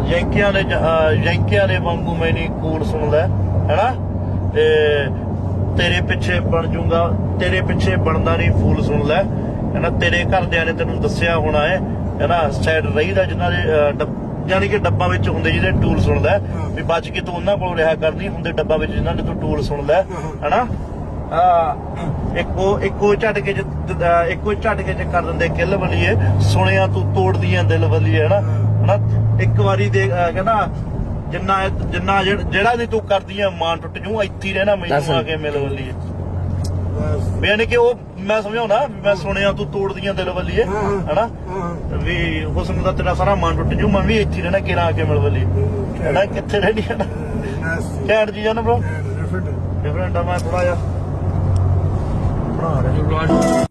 ਯੰਕਿਆਂ ਦੇ ਜ- ਅਹ ਯੰਕਿਆਂ ਦੇ ਵਾਂਗੂ ਮੈਨੀ ਕੂੜ ਸੁਣਦਾ ਹੈਨਾ? ਤੇ ਤੇਰੇ ਪਿੱਛੇ ਬਣ ਜੂੰਗਾ ਤੇਰੇ ਪਿੱਛੇ ਬਣਦਾ ਨਹੀਂ ਫੂਲ ਸੁਣ ਲੈ ਹੈਨਾ? ਤੇਰੇ ਘਰਦਿਆਂ ਨੇ ਤੈਨੂੰ ਦੱਸਿਆ ਹੋਣਾ ਹੈ ਹੈਨਾ? ਸਾਈਡ ਰਹੀਦਾ ਜਿਨ੍ਹਾਂ ਦੇ ਯਾਨੀ ਕਿ ਡੱਬਾ ਵਿੱਚ ਹੁੰਦੇ ਜਿਹਦੇ ਟੂਲ ਸੁਣਦਾ ਹੈ, ਵੀ ਬਚ ਕੇ ਤੂੰ ਉਹਨਾਂ ਕੋਲ ਰਿਹਾ ਕਰਨੀ ਹੁੰਦੇ ਡੱਬਾ ਵਿੱਚ ਜਿਨ੍ਹਾਂ ਦੇ ਤੂੰ ਟੂਲ ਸੁਣਦਾ ਹੈ, ਹੈਨਾ? ਆ ਇੱਕੋ ਇੱਕੋ ਝਟਕੇ ਚ ਇੱਕੋ ਝਟਕੇ ਚ ਕਰ ਦਿੰਦੇ ਕਿੱਲ ਬਲੀਏ ਸੁਣਿਆ ਤੂੰ ਤੋੜਦੀਆਂ ਦਿਲ ਬਲੀਏ ਹੈਨਾ? ਹਨਾ? ਇੱਕ ਵਾਰੀ ਦੇ ਅਹ, ਕਹਿੰਦਾ ਜਿੰਨਾ ਜਿੰਨਾ ਜਿਹੜਾ ਜਿਹੜਾ ਵੀ ਤੂੰ ਕਰਦੀਆਂ ਮਾਨ ਟੁੱਟ ਜੂ ਇੱਥੇ ਹੀ ਰਹਿਣਾ ਦੱਸ। ਮੈਨੂੰ ਆ ਕੇ ਮਿਲ ਬਲੀਏ ਵੀ ਯਾਨੀ ਕਿ ਉਹ ਮੈਂ ਸਮਝਾਉਣਾ ਵੀ ਮੈਂ ਸੁਣਿਆ ਤੂੰ ਤੋੜਦੀਆਂ ਦਿਲ ਬਲੀਏ ਹਨਾ? ਵੀ ਹੁਸਨ ਦਾ ਤੇਰਾ ਸਾਰਾ ਮਨ ਟੁੱਟ ਜੂ ਮੈਂ ਵੀ ਇੱਥੇ ਹੀ ਰਹਿਣਾ ਕਿਰਾਂ ਆ ਕੇ ਮਿਲ ਬਲੀਏ ਹਨਾ ਕਿੱਥੇ ਰਹਿਣੀ ਹੈ ਨਾ ਜੀ ਨਾ ਬ్రో ਡਿਫਰੈਂਟ ਆ ਮੈਂ ਥੋੜਾ ਜਿਹਾ ਬਣਾ ਰਿਹਾ।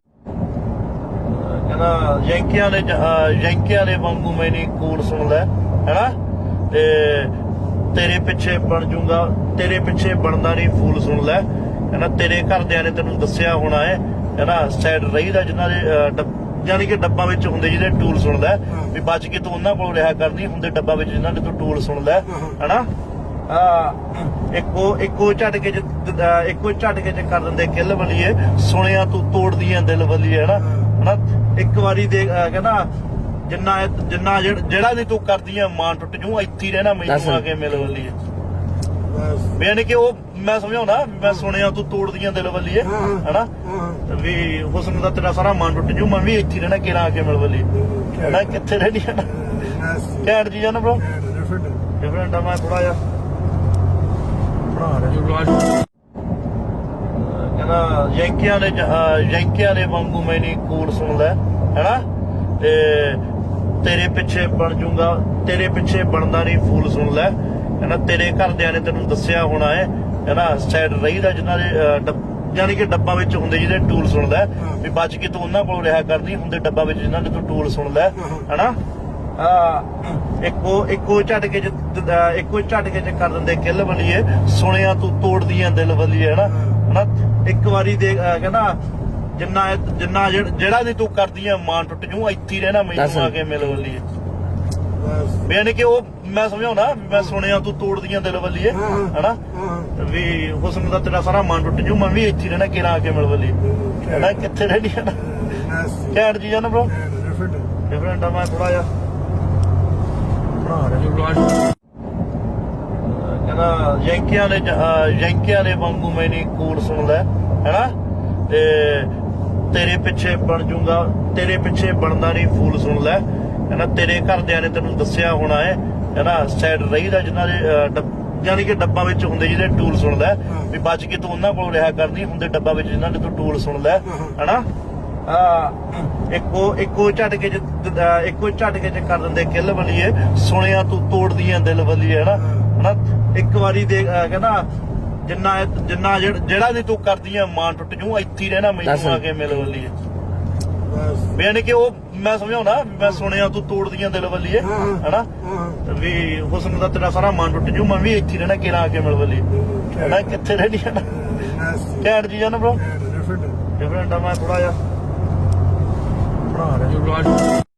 ਯੰਕਿਆਂ ਦੇ ਯੰਕਿਆਂ ਦੇ ਵਾਂਗੂ ਮੈਨੀ ਕੂੜ ਸੁਣਦਾ ਹੈਨਾ? ਤੇ ਤੇਰੇ ਪਿੱਛੇ ਬਣ ਜੂੰਗਾ ਤੇਰੇ ਪਿੱਛੇ ਬਣਦਾ ਨਹੀਂ ਫੂਲ ਸੁਣ ਲੈ ਹੈਨਾ? ਤੇਰੇ ਘਰਦਿਆਂ ਨੇ ਤੈਨੂੰ ਦੱਸਿਆ ਹੋਣਾ ਹੈ ਹੈਨਾ? ਸਾਈਡ ਰਹੀਦਾ ਜਿਨ੍ਹਾਂ ਦੇ ਯਾਨੀ ਕਿ ਡੱਬਾ ਵਿੱਚ ਹੁੰਦੇ ਜਿਹਦੇ ਟੂਲ ਸੁਣਦਾ ਹੈ, ਵੀ ਬਚ ਕੇ ਤੂੰ ਉਹਨਾਂ ਕੋਲ ਰਿਹਾ ਕਰਨੀ ਹੁੰਦੇ ਡੱਬਾ ਵਿੱਚ ਜਿਨ੍ਹਾਂ ਦੇ ਤੂੰ ਟੂਲ ਸੁਣਦਾ ਹੈ, ਹੈਨਾ? ਆ ਇੱਕੋ ਇੱਕੋ ਝਟਕੇ ਚ ਇੱਕੋ ਝਟਕੇ ਚ ਕਰ ਦਿੰਦੇ ਕਿੱਲ ਬਲੀਏ ਸੁਣਿਆ ਤੂੰ ਤੋੜਦੀਆਂ ਦਿਲ ਬਲੀਏ ਹੈਨਾ? ਹਨਾ ਇੱਕ ਵਾਰੀ ਦੇ ਅਹ, ਕਹਿੰਦਾ ਜਿੰਨਾ ਜਿੰਨਾ ਜਿਹੜਾ ਜਿਹੜਾ ਵੀ ਤੂੰ ਕਰਦੀਆਂ ਮਾਨ ਟੁੱਟ ਜੂ ਇੱਥੇ ਹੀ ਰਹਿਣਾ ਦੱਸ। ਮੈਨੂੰ ਆ ਕੇ ਮਿਲ ਬਲੀਏ ਵੀ ਯਾਨੀ ਕਿ ਉਹ ਮੈਂ ਸਮਝਾਉਣਾ ਵੀ ਮੈਂ ਸੁਣਿਆ ਤੂੰ ਤੋੜਦੀਆਂ ਦਿਲ ਬਲੀਏ ਹਨਾ? ਵੀ ਹੁਸਨ ਦਾ ਤੇਰਾ ਸਾਰਾ ਮਨ ਟੁੱਟ ਜੂ ਮੈਂ ਵੀ ਇੱਥੇ ਹੀ ਰਹਿਣਾ ਕਿਰਾਂ ਆ ਕੇ ਮਿਲ ਬਲੀਏ ਹਨਾ ਕਿੱਥੇ ਰਹਿਣੀ ਹੈ ਨਾ ਜੀ ਨਾ ਬ్రో ਡਿਫਰੈਂਟ ਆ ਮੈਂ ਥੋੜਾ ਜਿਹਾ ਬਣਾ ਰਿਹਾ। ਯੰਕਿਆਂ ਦੇ ਜ- ਅਹ, ਯੰਕਿਆਂ ਦੇ ਵਾਂਗੂ ਮੈਨੀ ਕੂੜ ਸੁਣਦਾ ਹੈਨਾ? ਤੇ ਤੇਰੇ ਪਿੱਛੇ ਬਣ ਜੂੰਗਾ ਤੇਰੇ ਪਿੱਛੇ ਬਣਦਾ ਨਹੀਂ ਫੂਲ ਸੁਣ ਲੈ ਹੈਨਾ? ਤੇਰੇ ਘਰਦਿਆਂ ਨੇ ਤੈਨੂੰ ਦੱਸਿਆ ਹੋਣਾ ਹੈ ਹੈਨਾ? ਸਾਈਡ ਰਹੀਦਾ ਜਿਨ੍ਹਾਂ ਦੇ ਯਾਨੀ ਕਿ ਡੱਬਾ ਵਿੱਚ ਹੁੰਦੇ ਜਿਹਦੇ ਟੂਲ ਸੁਣਦਾ ਵੀ ਬਚ ਕੇ ਤੂੰ ਉਹਨਾਂ ਕੋਲ ਰਿਹਾ ਕਰਨੀ ਹੁੰਦੇ ਡੱਬਾ ਵਿੱਚ ਜਿਨ੍ਹਾਂ ਦੇ ਤੂੰ ਟੂਲ ਸੁਣਦਾ ਹੈ, ਹੈਨਾ? ਆ ਇੱਕੋ ਇੱਕੋ ਝਟਕੇ ਚ ਅਹ, ਇੱਕੋ ਝਟਕੇ ਚ ਕਰ ਦਿੰਦੇ ਕਿੱਲ ਬਲੀਏ ਸੁਣਿਆ ਤੂੰ ਤੋੜਦੀਆਂ ਦਿਲ ਬਲੀਏ ਹੈਨਾ? ਹਨਾ? ਇੱਕ ਵਾਰੀ ਦੇ ਅਹ, ਕਹਿੰਦਾ ਜਿੰਨਾ ਜਿੰਨਾ ਜਿਹੜਾ ਜਿਹੜਾ ਵੀ ਤੂੰ ਕਰਦੀਆਂ ਮਾਨ ਟੁੱਟ ਜੂ ਇੱਥੇ ਹੀ ਰਹਿਣਾ ਦੱਸ। ਮੈਨੂੰ ਆ ਕੇ ਮਿਲ ਬਲੀਏ ਵੀ ਯਾਨੀ ਕਿ ਉਹ ਮੈਂ ਸਮਝਾਉਣਾ ਵੀ ਮੈਂ ਸੁਣਿਆ ਤੂੰ ਤੋੜਦੀਆਂ ਦਿਲ ਬਲੀਏ ਹਨਾ? ਵੀ ਹੁਸਨ ਦਾ ਤੇਰਾ ਸਾਰਾ ਮਨ ਟੁੱਟ ਜੂ ਮੈਂ ਵੀ ਇੱਥੇ ਹੀ ਰਹਿਣਾ ਕਿਰਾਂ ਆ ਕੇ ਮਿਲ ਬਲੀਏ ਹਨਾ ਕਿੱਥੇ ਰਹਿਣੀ ਹੈ ਨਾ? ਘੈਂਟ ਜੀ ਨਾ ਬ్రో ਡਿਫਰੈਂਟ ਆ ਮੈਂ ਥੋੜਾ ਜਿਹਾ ਬਣਾ ਰਿਹਾ। ਕਹਿੰਦਾ ਯੰਕਿਆਂ ਦੇ ਜ- ਅਹ, ਯੰਕਿਆਂ ਦੇ ਵਾਂਗੂ ਮੈਨੀ ਕੂੜ ਸੁਣਦਾ ਹੈਨਾ? ਤੇ ਤੇਰੇ ਪਿੱਛੇ ਬਣ ਜੂੰਗਾ ਤੇਰੇ ਪਿੱਛੇ ਬਣਦਾ ਨਹੀਂ ਫੂਲ ਸੁਣ ਲੈ ਹੈਨਾ? ਤੇਰੇ ਘਰਦਿਆਂ ਨੇ ਤੈਨੂੰ ਦੱਸਿਆ ਹੋਣਾ ਹੈ ਹੈਨਾ? ਸਾਈਡ ਰਹੀਦਾ ਜਿਨ੍ਹਾਂ ਦੇ ਯਾਨੀ ਕਿ ਡੱਬਾ ਵਿੱਚ ਹੁੰਦੇ ਜਿਹਦੇ ਟੂਲ ਸੁਣਦਾ ਹੈ, ਵੀ ਬਚ ਕੇ ਤੂੰ ਉਹਨਾਂ ਕੋਲ ਰਿਹਾ ਕਰਨੀ ਹੁੰਦੇ ਡੱਬਾ ਵਿੱਚ ਜਿਨ੍ਹਾਂ ਦੇ ਤੂੰ ਟੂਲ ਸੁਣਦਾ ਹੈ, ਹੈਨਾ? ਆ ਇੱਕੋ ਇੱਕੋ ਝਟਕੇ ਚ ਇੱਕੋ ਝਟਕੇ ਚ ਕਰ ਦਿੰਦੇ ਕਿੱਲ ਬਲੀਏ ਸੁਣਿਆ ਤੂੰ ਤੋੜਦੀਆਂ ਦਿਲ ਬਲੀਏ ਹੈਨਾ? ਹਨਾ? ਇੱਕ ਵਾਰੀ ਦੇ ਅਹ, ਕਹਿੰਦਾ ਜਿੰਨਾ ਜਿੰਨਾ ਜਿਹੜਾ ਜਿਹੜਾ ਵੀ ਤੂੰ ਕਰਦੀਆਂ ਮਾਨ ਟੁੱਟ ਜੂ ਇੱਥੇ ਹੀ ਰਹਿਣਾ ਦੱਸ। ਮੈਨੂੰ ਆ ਕੇ ਮਿਲ ਬਲੀਏ ਵੀ ਯਾਨੀ ਕਿ ਉਹ ਮੈਂ ਸਮਝਾਉਣਾ ਵੀ ਮੈਂ ਸੁਣਿਆ ਤੂੰ ਤੋੜਦੀਆਂ ਦਿਲ ਬਲੀਏ ਹਨਾ? ਵੀ ਹੁਸਨ ਦਾ ਤੇਰਾ ਸਾਰਾ ਮਨ ਟੁੱਟ ਜੂ ਮੈਂ ਵੀ ਇੱਥੇ ਹੀ ਰਹਿਣਾ ਕਿਰਾਂ ਆ ਕੇ ਮਿਲ ਬਲੀਏ ਹਨਾ ਕਿੱਥੇ ਰਹਿਣੀ ਹੈ ਨਾ? ਜੀ ਨਾ ਬ్రో ਡਿਫਰੈਂਟ ਆ ਮੈਂ ਥੋੜਾ ਜਿਹਾ ਬਣਾ ਰਿਹਾ।